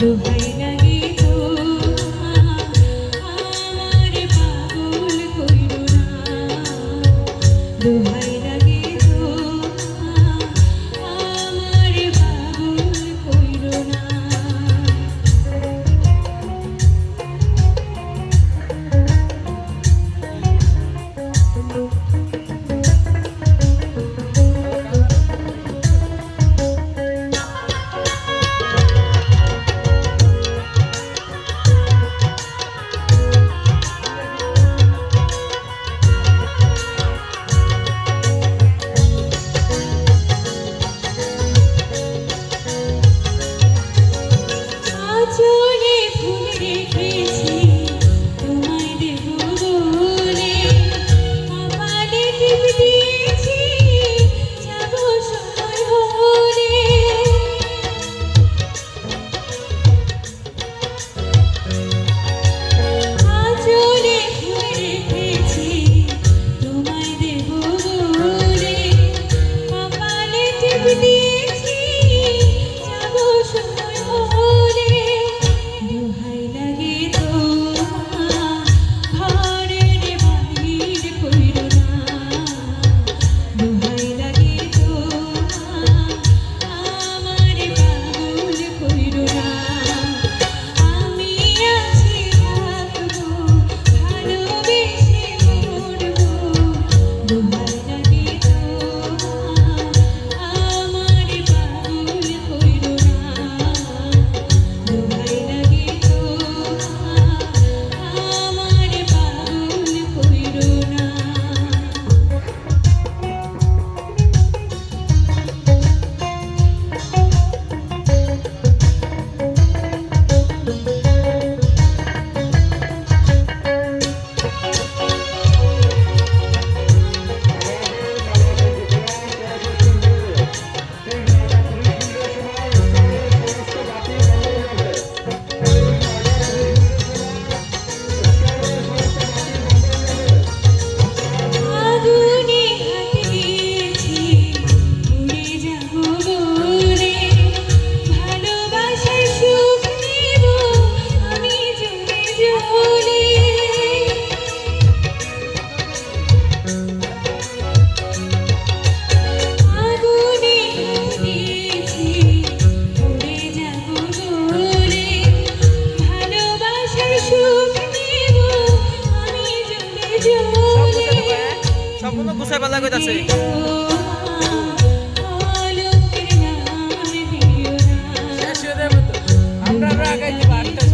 দুহাই সম্পূর্ণ গুছাই পাল্লা কইতাছে আমরা আগাইতে পারতাম।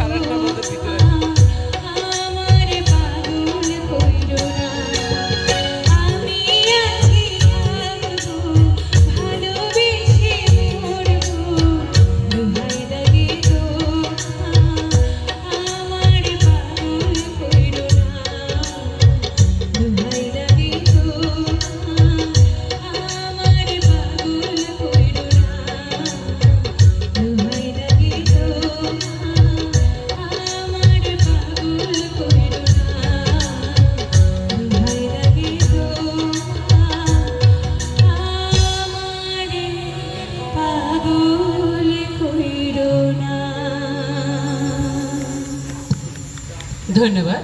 ধন্যবাদ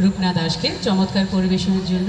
রূপনা দাসকে চমৎকার পরিবেশনের জন্য।